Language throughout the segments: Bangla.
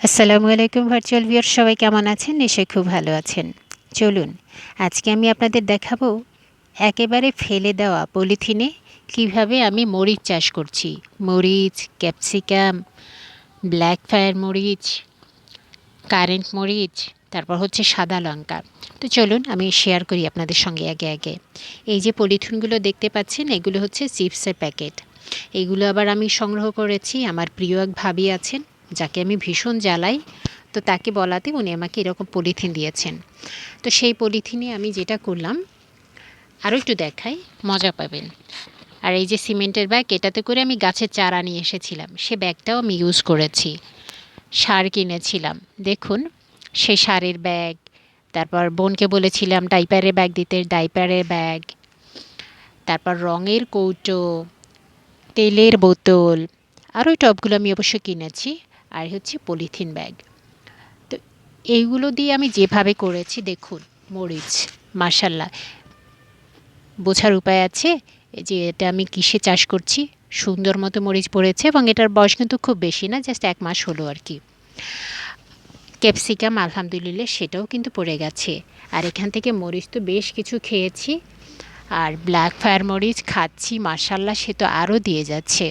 আসসালামু আলাইকুম ভার্চুয়াল ভিউয়ার সবাই কেমন আছেন? নিশ্চয়ই খুব ভালো আছেন। চলুন, আজকে আমি আপনাদের দেখাবো একেবারে ফেলে দেওয়া পলিথিনে কীভাবে আমি মরিচ চাষ করছি। মরিচ, ক্যাপসিকাম ব্ল্যাক ফায়ার মরিচ কারেন্ট মরিচ, তারপর হচ্ছে সাদা লঙ্কা। তো চলুন, আমি শেয়ার করি আপনাদের সঙ্গে আগে আগে। এই যে পলিথিনগুলো দেখতে পাচ্ছেন, এগুলো হচ্ছে চিপসের প্যাকেট। এগুলো আবার আমি সংগ্রহ করেছি। আমার প্রিয় এক ভাবি আছেন যাকে আমি ভীষণ জ্বালাই, তো তাকে বলাতে উনি আমাকে এরকম পলিথিন দিয়েছেন। তো সেই পলিথিনে আমি যেটা করলাম আরও একটু দেখাই, মজা পাবেন। আর এই যে সিমেন্টের ব্যাগ, এটাতে করে আমি গাছের চারা নিয়ে এসেছিলাম। সে ব্যাগটাও আমি ইউজ করেছি। সার কিনেছিলাম। দেখুন সেই সারের ব্যাগ, তারপর বোনকে বলেছিলাম, ডাইপারের ব্যাগ দিতে, ডাইপারের ব্যাগ। তারপর রঙের কৌটো, তেলের বোতল আরও টবগুলো আমি অবশ্য কিনেছি। আর হচ্ছে পলিথিন ব্যাগ। তো এইগুলো দিয়ে আমি যেভাবে করেছি, দেখুন, মরিচ মার্শাল্লাহ বোঝার উপায় আছে যে এটা আমি কিসে চাষ করছি? সুন্দর মতো মরিচ পড়েছে এবং এটার বয়স কিন্তু খুব বেশি না, জাস্ট এক মাস হলো আর কি। ক্যাপসিকাম, আলহামদুলিল্লাহ, সেটাও কিন্তু পড়ে গেছে। আর এখান থেকে মরিচ তো বেশ কিছু খেয়েছি। আর ব্ল্যাক ফায়ার মরিচ খাচ্ছি মার্শাল্লাহ সে তো আরও দিয়ে যাচ্ছে।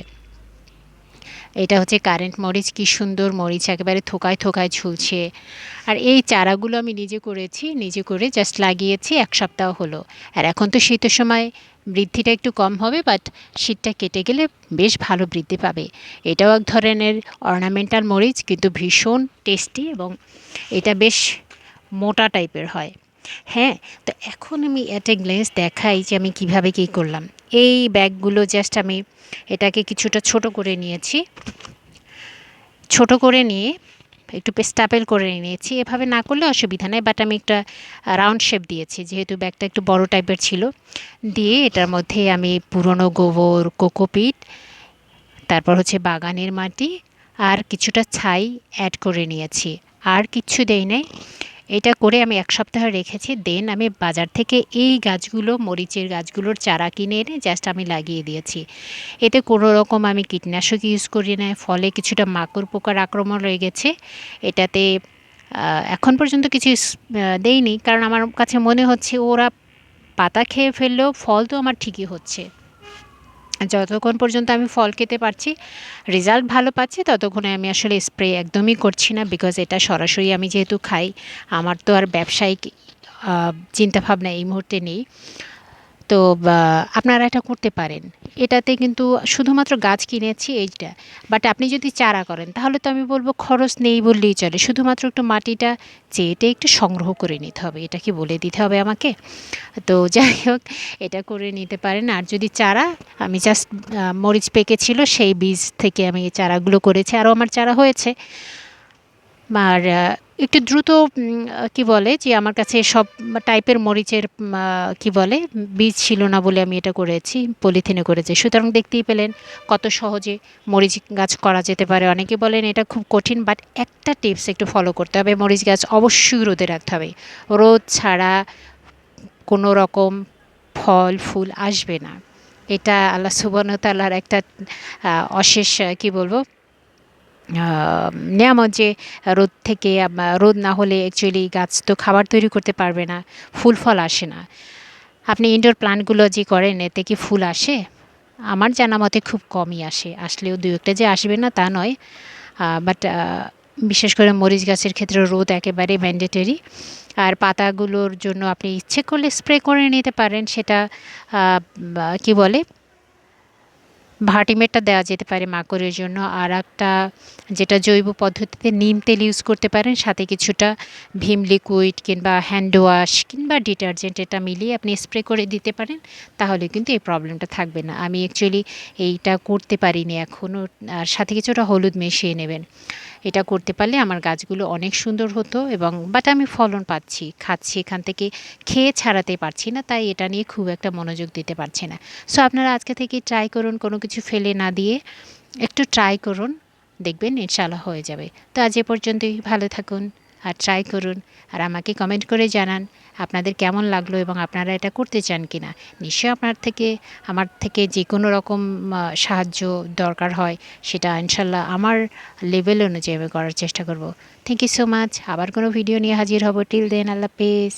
এটা হচ্ছে কারেন্ট মরিচ, কি সুন্দর মরিচ, একেবারে থোকায় থোকায় ঝুলছে। আর এই চারাগুলো আমি নিজে করেছি, নিজে করে জাস্ট লাগিয়েছি, এক সপ্তাহ হলো। আর এখন তো শীতের সময় বৃদ্ধিটা একটু কম হবে বাট শীতটা কেটে গেলে বেশ ভালো বৃদ্ধি পাবে। এটাও এক ধরনের অর্নামেন্টাল মরিচ, কিন্তু ভীষণ টেস্টি এবং এটা বেশ মোটা টাইপের হয়। হ্যাঁ তো এখন আমি একটা গ্লেন্স দেখাই যে আমি কীভাবে কী করলাম। এই ব্যাগগুলো জাস্ট আমি এটাকে কিছুটা ছোট করে নিয়েছি। ছোট করে নিয়ে একটু স্টাপেল করে নিয়েছি। এভাবে না করলে অসুবিধা নেই বাট আমি একটা রাউন্ড শেপ দিয়েছি। যেহেতু ব্যাগটা একটু বড় টাইপের ছিল, দিয়ে এটার মধ্যে আমি পুরনো গোবর, কোকোপিট, তারপর হচ্ছে বাগানের মাটি আর কিছুটা ছাই অ্যাড করে নিয়েছি। আর কিচ্ছু দেই নাই। এটা করে আমি এক সপ্তাহ রেখেছি। দেন আমি বাজার থেকে এই গাছগুলো, মরিচের গাছগুলোর চারা কিনে এনে জাস্ট আমি লাগিয়ে দিয়েছি। এতে কোনো রকম আমি কীটনাশক ইউজ করি না ফলে কিছুটা মাকড় পোকার আক্রমণ রয়ে গেছে। এটাতে এখন পর্যন্ত কিছু দেইনি কারণ আমার কাছে মনে হচ্ছে ওরা পাতা খেয়ে ফেললেও ফল তো আমার ঠিকই হচ্ছে। যতক্ষণ পর্যন্ত আমি ফল খেতে পারছি রেজাল্ট ভালো পাচ্ছি, ততক্ষণে আমি আসলে স্প্রে একদমই করছি না বিকজ এটা সরাসরি আমি যেহেতু খাই, আমার তো আর ব্যবসায়িক চিন্তাভাবনা এই মুহূর্তে নেই। তো আপনারা এটা করতে পারেন। এটাতে কিন্তু শুধুমাত্র গাছ কিনেছি এইটা। বাট আপনি যদি চারা করেন, তাহলে তো আমি বলব খরচ নেই বললেই চলে। শুধুমাত্র একটু মাটিটা চেয়েটে একটু সংগ্রহ করে নিতে হবে। এটা কি বলে দিতে হবে আমাকে? তো যাই হোক, এটা করে নিতে পারেন। আর যদি চারা, আমি জাস্ট মরিচ পেকেছিল, সেই বীজ থেকে আমি এই চারাগুলো করেছি। আরও আমার চারা হয়েছে। আর একটু দ্রুত কি বলে যে আমার কাছে সব টাইপের মরিচের কি বলে, বীজ ছিল না বলে আমি এটা করেছি, পলিথিনে করেছি। সুতরাং দেখতেই পেলেন কত সহজে মরিচ গাছ করা যেতে পারে। অনেকে বলেন এটা খুব কঠিন বাট একটা টিপস একটু ফলো করতে হবে। মরিচ গাছ অবশ্যই রোদে রাখতে হবে। রোদ ছাড়া কোনো রকম ফল, ফুল আসবে না। এটা আল্লাহ সুবর্ণতালার একটা অশেষ কি বলব নিয়ামত যে রোদ থেকে রোদ না হলে অ্যাকচুয়ালি গাছ তো খাবার তৈরি করতে পারবে না, ফুল ফল আসে না। আপনি ইনডোর প্লান্টগুলো যে করেন, এতে কি ফুল আসে? আমার জানা মতে খুব কমই আসে। আসলেও দু একটা যে আসবে না তা নয়। বাট বিশেষ করে মরিচ গাছের ক্ষেত্রে রোদ একেবারে ম্যান্ডেটরি আর পাতাগুলোর জন্য আপনি ইচ্ছে করলে স্প্রে করে নিতে পারেন। সেটা কি বলে? ভার্টিমেটটা দেওয়া যেতে পারে মাকড়ের জন্য। আর একটা যেটা জৈব পদ্ধতিতে নিম তেল ইউজ করতে পারেন, সাথে কিছুটা ভিম লিকুইড কিংবা হ্যান্ড ওয়াশ কিংবা ডিটারজেন্ট এটা মিলিয়ে আপনি স্প্রে করে দিতে পারেন, তাহলে কিন্তু এই প্রবলেমটা থাকবে না। আমি অ্যাকচুয়ালি এইটা করতে পারিনি এখনও আর সাথে কিছুটা হলুদ মিশিয়ে নেবেন। এটা করতে পারলে আমার গাছগুলো অনেক সুন্দর হতো এবং বাট আমি ফলন পাচ্ছি, খাচ্ছি, এখান থেকে খেয়ে ছাড়াতে পারছি না, তাই এটা নিয়ে খুব একটা মনোযোগ দিতে পারছি না। সো আপনারা আজকে থেকে ট্রাই করুন, কোনো কিছু ফেলে না দিয়ে একটু ট্রাই করুন, দেখবেন ইনশাল্লাহ হয়ে যাবে। তো আজ এ পর্যন্তই, ভালো থাকুন। আর ট্রাই করুন। আর আমাকে কমেন্ট করে জানান আপনাদের কেমন লাগল এবং আপনারা এটা করতে চান কি না নিশ্চয়ই আপনার থেকে, আমার থেকে যে কোনো রকম সাহায্য দরকার হয়, সেটা ইনশাল্লাহ আমার লেভেল অনুযায়ী আমি করার চেষ্টা করব। থ্যাংক ইউ সো মাচ আবার কোনো ভিডিও নিয়ে হাজির হব। টিল দেন আল্লাহ পেস